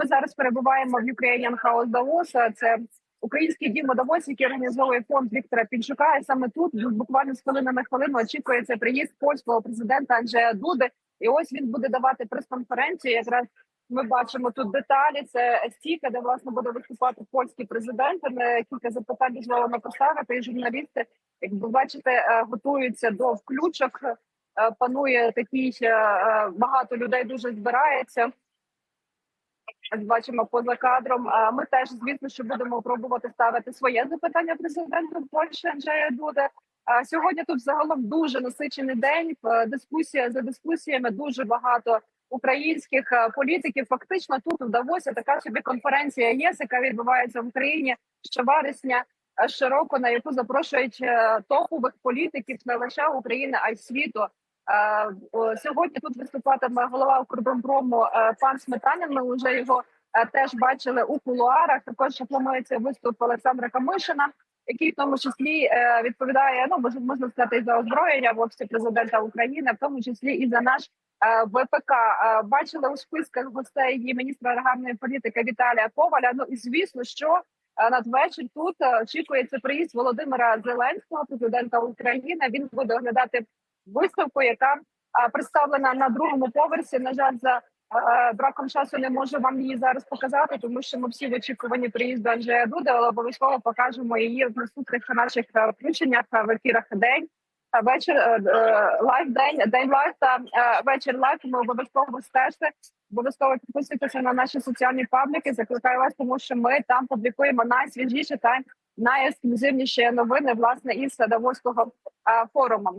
ми зараз перебуваємо в Ukrainian House Davos. Це український дім у Давосі, який організовує фонд Віктора Пінчука. І саме тут буквально з хвилини на хвилину очікується приїзд польського президента Анджея Дуди. І ось він буде давати прес-конференцію. Якраз ми бачимо тут деталі. Це стійка, де власне буде виступати польський президент. Е, Кілька запитань дозволено поставити. І журналісти, як ви бачите, е, готуються до включок. Е, Панує такий багато людей дуже збирається. Бачимо поза кадром. Ми теж, звісно, що будемо пробувати ставити своє запитання президенту Польщі Анджея Дуде. Сьогодні тут загалом дуже насичений день. Е, Дискусія за дискусіями дуже багато українських е, політиків. Фактично тут в така собі конференція ЄС, яка відбувається в Україні щовересня е, щороку, на яку запрошують топових політиків не лише України, а й світу. Е, Сьогодні тут виступатиме голова Укрбоmpрому е, пан Сметанін. Ми вже його е, теж бачили у кулуарах. Також планується виступ Олександра Камишина, який в тому числі відповідає ну можна сказати і за озброєння в офісі президента України, в тому числі і за наш ВПК. Бачили у списках гостей і міністра аграрної політики Віталія Коваля. Ну і звісно, що надвечір тут очікується приїзд Володимира Зеленського, президента України. Він буде оглядати виставку, яка представлена на другому поверсі. На жаль, за браком часу не можу вам її зараз показати, тому що ми всі в очікуванні приїзду Анджея Дуди, але обов'язково покажемо її в наступних наших включеннях в ефірах день. Вечір е, е, лайв день, день лайв та е, вечір лайв. Ми обов'язково стежте. Обов'язково підписуйтеся на наші соціальні пабліки. Закликаю вас, тому що ми там публікуємо найсвіжіші та найексклюзивніші новини власне із Давоського форуму.